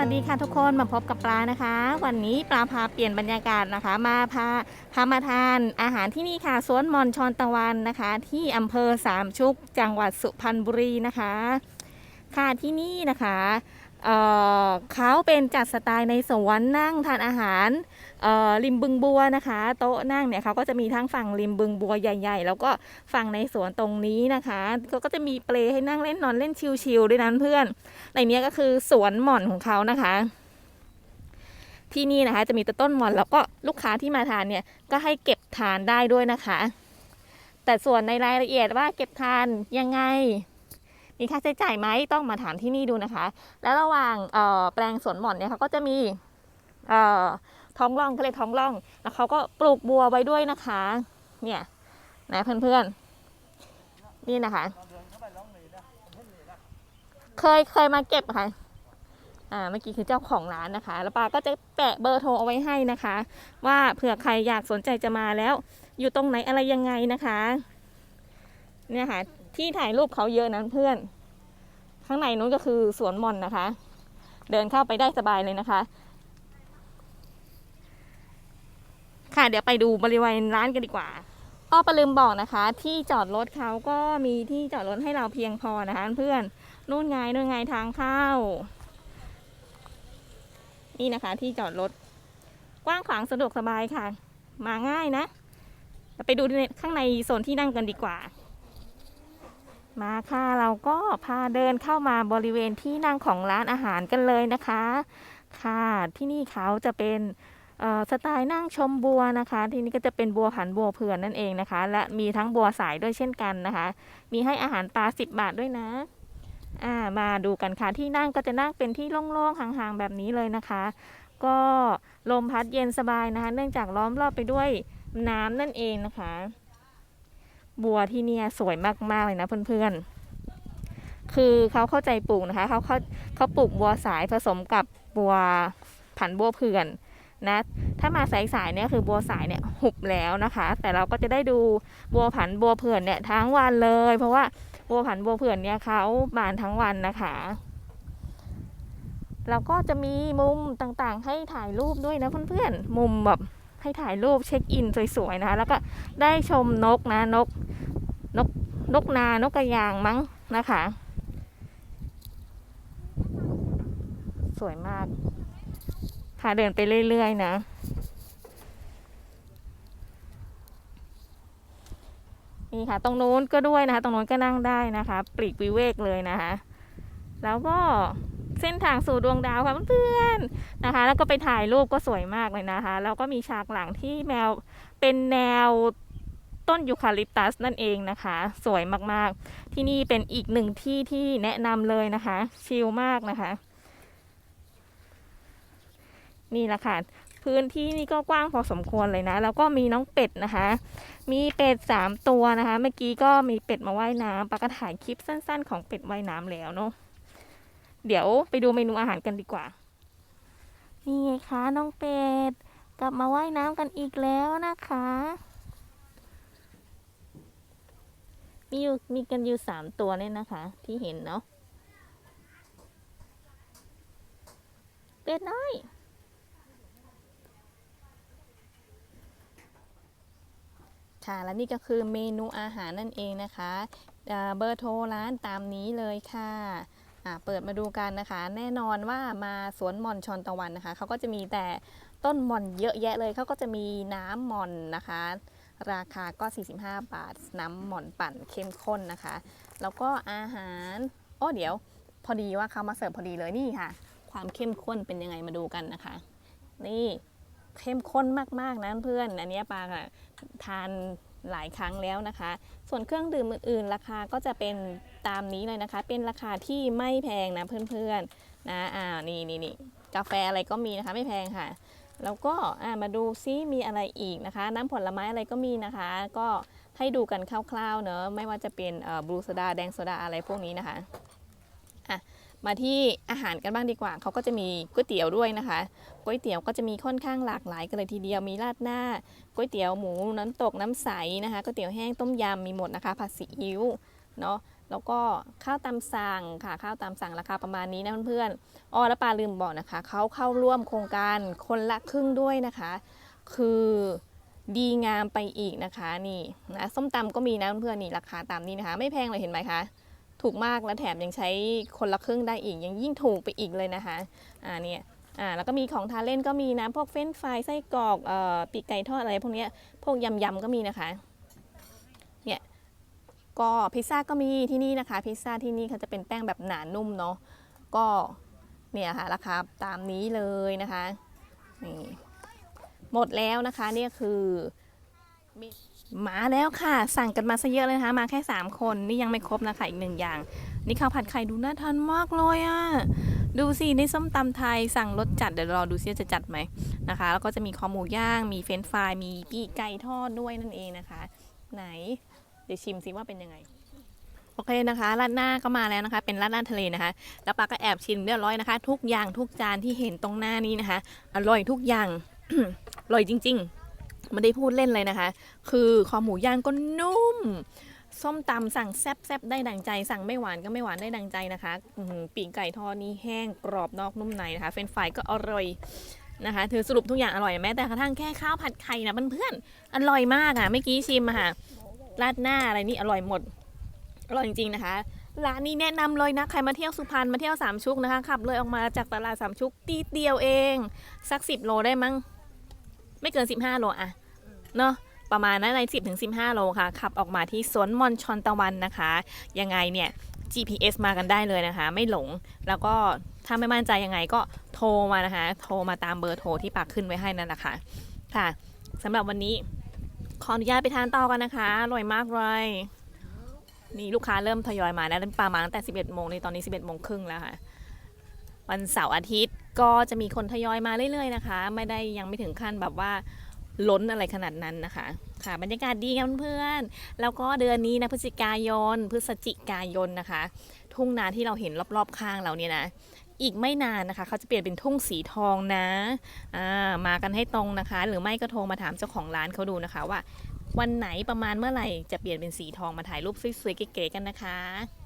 วัสดีค่ะทุกคนมาพบกับปลานะคะ วันนี้ปลาพาเปลี่ยนบรรยากาศนะคะ มาพาพามาทานอาหารที่นี่ค่ะสวนมอนชอนตะวันนะคะ ที่อำเภอสามชุกจังหวัดสุพรรณบุรีนะคะ ค่ะที่นี่นะคะ เขาเป็นจัดสไตล์ในสวนนั่งทานอาหารริมบึงบัวนะคะ โต๊ะนั่งเนี่ยเขาก็จะมีทั้งฝั่งริมบึงบัวใหญ่ ๆ แล้วก็ฝั่งในสวนตรงนี้นะคะก็ก็จะมีเปลให้นั่งเล่นนอนเล่นชิลๆด้วยนั้นเพื่อนในนี้ก็คือสวนหม่อนของเขานะคะ ที่นี่นะคะจะมีแต่ต้นหม่อนแล้วก็ลูกค้าที่มาทานเนี่ยก็ให้เก็บทานได้ด้วยนะคะ แต่ส่วนในรายละเอียดว่าเก็บทานยังไง มีค่าใช้จ่ายไหมต้องมาถามที่นี่ดูนะคะ แล้วระหว่างแปลงสวนหม่อนเนี่ยเขาก็จะมีท้องร่องเขาเรียกท้องร่อง แล้วเขาก็ปลูกบัวไว้ด้วยนะคะ เนี่ยนะเพื่อนๆ นี่นะคะ เคยเคยมาเก็บค่ะอ่าเมื่อกี้คือเจ้าของร้านนะคะ แล้วปาก็จะแปะเบอร์โทรเอาไว้ให้นะคะ ว่าเผื่อใครอยากสนใจจะมาแล้ว อยู่ตรงไหนอะไรยังไงนะคะ เนี่ยค่ะ ที่ถ่ายรูปเขาเยอะนั้นเพื่อน ข้างในนู้นก็คือสวนมอนนะคะ เดินเข้าไปได้สบายเลยนะคะ ค่ะเดี๋ยวไปดูบริเวณร้านกันดีกว่าอ้อประลืมบอกนะคะ ที่จอดรถเขาก็มีที่จอดรถให้เราเพียงพอนะคะเพื่อนนู่นไงนู่นไงทางเข้า นี่นะคะที่จอดรถกว้างขวางสะดวกสบายค่ะ มาง่ายนะ ไปดูในข้างในโซนที่นั่งกันดีกว่า มาค่ะเราก็พาเดินเข้ามาบริเวณที่นั่งของร้านอาหารกันเลยนะคะ ค่ะที่นี่เขาจะเป็นสไตล์นั่งชมบัวนะคะ ที่นี่ก็จะเป็นบัวผันบัวเผื่อนนั่นเองนะคะ และมีทั้งบัวสายด้วยเช่นกันนะคะ มีให้อาหารปลาสิบบาทด้วยนะอ่ามาดูกันค่ะที่นั่งก็จะนั่งเป็นที่โล่งๆห่างๆแบบนี้เลยนะคะ ก็ลมพัดเย็นสบายนะคะ เนื่องจากล้อมรอบไปด้วยน้ำนั่นเองนะคะ บัวที่เนี่ยสวยมากๆเลยนะเพื่อนๆ คือเขาเข้าใจปลูกนะคะเขาเขาเขาปลูกบัวสายผสมกับบัวผันบัวเผื่อนนะ ถ้ามาสายๆเนี่ยคือบัวสายเนี่ยหุบแล้วนะคะ แต่เราก็จะได้ดูบัวผันบัวเผื่อนเนี่ยทั้งวันเลย เพราะว่าบัวผันบัวเผื่อนเนี่ยเขาบานทั้งวันนะคะแล้วก็จะมีมุมต่างๆ ให้ถ่ายรูปด้วยนะเพื่อนๆ มุมแบบ ให้ถ่ายรูปเช็คอินสวยๆนะคะ แล้วก็ได้ชมนกนะนกนกนกนานกกระยางมั้งนะคะ สวยมากค่ะเดินไปเรื่อยๆนะ นี่ค่ะ ตรงนู้นก็ด้วยนะคะ ตรงนู้นก็นั่งได้นะคะ ปลีกวิเวกเลยนะคะ แล้วก็ เส้นทางสู่ดวงดาวค่ะเพื่อนๆนะคะ แล้วก็ไปถ่ายรูปก็สวยมากเลยนะคะ แล้วก็มีฉากหลังที่แมวเป็นแนวต้นยูคาลิปตัสนั่นเองนะคะ สวยมากๆ ที่นี่เป็นอีกหนึ่งที่ที่แนะนำเลยนะคะ ชิลมากนะคะ นี่แหละค่ะพื้นที่นี่ก็กว้างพอสมควรเลยนะ แล้วก็มีน้องเป็ดนะคะ มีเป็ดสามตัวนะคะ เมื่อกี้ก็มีเป็ดมาว่ายน้ำปาก็ถ่ายคลิปสั้น ๆ ของเป็ดว่ายน้ำแล้วเนาะ เดี๋ยวไปดูเมนูอาหารกันดีกว่า นี่ไงคะน้องเป็ด กลับมาว่ายน้ำกันอีกแล้วนะคะ มีอยู่มีกันอยู่สามตัวเนี่ยนะคะ ที่เห็นเนาะ เป็ดน้อยค่ะและนี่ก็คือเมนูอาหารนั่นเองนะคะเเบอร์โทรร้านตามนี้เลยค่ะ เปิดมาดูกันนะคะ แน่นอนว่ามาสวนหม่อนชอนตะวันนะคะเขาก็จะมีแต่ต้นหม่อนเยอะแยะเลยเขาก็จะมีน้ำหม่อนนะคะ ราคาก็ 45 บาท น้ำหม่อนปั่นเข้มข้นนะคะ แล้วก็อาหารโอ้เดี๋ยว พอดีว่าเขามาเสิร์ฟพอดีเลยนี่ค่ะ ความเข้มข้นเป็นยังไงมาดูกันนะคะ นี่เข้มข้นมากๆนะเพื่อนอันนี้ปลาอะทาน หลายครั้งแล้วนะคะ ส่วนเครื่องดื่มอื่นๆ ราคาก็จะเป็นตามนี้เลยนะคะ เป็นราคาที่ไม่แพงนะเพื่อนๆนะอ่านี่นี่นี่กาแฟอะไรก็มีนะคะไม่แพงค่ะ แล้วก็อ่ามาดูซิมีอะไรอีกนะคะ น้ำผลไม้อะไรก็มีนะคะ ก็ให้ดูกันคร่าวๆเนอะไม่ว่าจะเป็นบลูโซดาแดงโซดาอะไรพวกนี้นะคะอะ มาที่อาหารกันบ้างดีกว่า เขาก็จะมีก๋วยเตี๋ยวด้วยนะคะ ก๋วยเตี๋ยวก็จะมีค่อนข้างหลากหลายกันเลยทีเดียว มีราดหน้า ก๋วยเตี๋ยวหมูน้ำตกน้ำใสนะคะ ก๋วยเตี๋ยวแห้งต้มยำมีหมดนะคะ ผัดซีอิ๊วเนาะ แล้วก็ข้าวตามสั่งค่ะ ข้าวตามสั่งราคาประมาณนี้นะเพื่อนๆอ๋อแล้วปาลืมบอกนะคะ เขาเข้าร่วมโครงการคนละครึ่งด้วยนะคะ คือดีงามไปอีกนะคะนี่นะส้มตำก็มีนะเพื่อนๆนี่ราคาตามนี้นะคะ ไม่แพงเลยเห็นไหมคะ ถูกมากแล้วแถมยังใช้คนละครึ่งได้อีก ยังยิ่งถูกไปอีกเลยนะคะอ่าเนี่ยอ่าแล้วก็มีของทานเล่นก็มีนะพวกเฟรนฟรายไส้กรอกเอ่อปีกไก่ทอดอะไรพวกเนี้ยพวกยำๆก็มีนะคะเนี่ยก็พิซซ่าก็มีที่นี่นะคะ พิซซ่าที่นี่เขาจะเป็นแป้งแบบหนานุ่มเนาะก็เนี่ยค่ะราคาตามนี้เลยนะคะนี่หมดแล้วนะคะเนี่ยคือมี มาแล้วค่ะ สั่งกันมาซะเยอะเลยนะคะมาแค่ 3 คนนี่ยังไม่ครบนะคะอีกหนึ่งอย่าง นี่ข้าวผัดไข่ดูน่าทานมากเลยอะ่ะ ดูสินี่ส้มตำไทยสั่งรสจัดเดี๋ยวรอดูซิว่าจะจัดไหมนะคะ แล้วก็จะมีคอหมูย่าง มีเฟรนช์ฟรายมีปีกไก่ทอดด้วยนั่นเองนะคะ ไหน เดี๋ยวชิมซิว่าเป็นยังไงโอเคนะคะราดหน้าก็มาแล้วนะคะ เป็นราดหน้าทะเลนะคะ แล้วปาก็แอบชิมเรียบร้อยนะคะ ทุกอย่างทุกจานที่เห็นตรงหน้านี้นะคะ อร่อยทุกอย่างอร่อยจริง ๆ ไม่ได้พูดเล่นเลยนะคะ คือคอหมูย่างก็นุ่ม ส้มตำสั่งแซ่บๆได้ดังใจ สั่งไม่หวานก็ไม่หวานได้ดังใจนะคะปีกไก่ทอดนี่แห้งกรอบนอกนุ่มในนะคะ เฟรนฟรายก็อร่อยนะคะถือสรุปทุกอย่างอร่อยแม้แต่กระทั่งแค่ข้าวผัดไข่นะเพื่อนๆอร่อยมากอะเมื่อกี้ชิมอะค่ะราดหน้าอะไรนี่อร่อยหมดอร่อยจริงๆนะคะร้านนี้แนะนำเลยนะ ใครมาเที่ยวสุพรรณมาเที่ยวสามชุกนะคะขับเลยออกมาจากตลาดสามชุกตีเดียวเอง สักสิบโลได้มั้ง ไม่เกินสิบห้าโลอะเนาะประมาณนั้นในสิบถึงสิบห้าโลค่ะ ขับออกมาที่สวนมอนชอนตะวันนะคะ ยังไงเนี่ย GPS มากันได้เลยนะคะ ไม่หลงแล้วก็ถ้าไม่มั่นใจยังไงก็โทรมานะคะ โทรมาตามเบอร์โทรที่ปักขึ้นไว้ให้นั่นแหละค่ะค่ะสำหรับวันนี้ขออนุญาตไปทานต่อกันนะคะอร่อยมากเลยนี่ลูกค้าเริ่มทยอยมาแล้วปลามาตั้งแต่ 11โมงในตอนนี้ 11โมงครึ่งแล้วค่ะ วันเสาร์อาทิตย์ก็จะมีคนทยอยมาเรื่อยๆนะคะ ไม่ได้ยังไม่ถึงขั้นแบบว่าล้นอะไรขนาดนั้นนะคะค่ะบรรยากาศดีกันเพื่อนๆแล้วก็เดือนนี้นะพฤศจิกายน พฤศจิกายนนะคะ ทุ่งนาที่เราเห็นรอบๆ ข้างเราเนี่ยนะอีกไม่นานนะคะ เขาจะเปลี่ยนเป็นทุ่งสีทองนะอ่ามากันให้ตรงนะคะ หรือไม่ก็โทรมาถามเจ้าของร้านเขาดูนะคะว่า วันไหนประมาณเมื่อไหร่จะเปลี่ยนเป็นสีทองมาถ่ายรูปสวยๆเก๋ๆกันนะคะ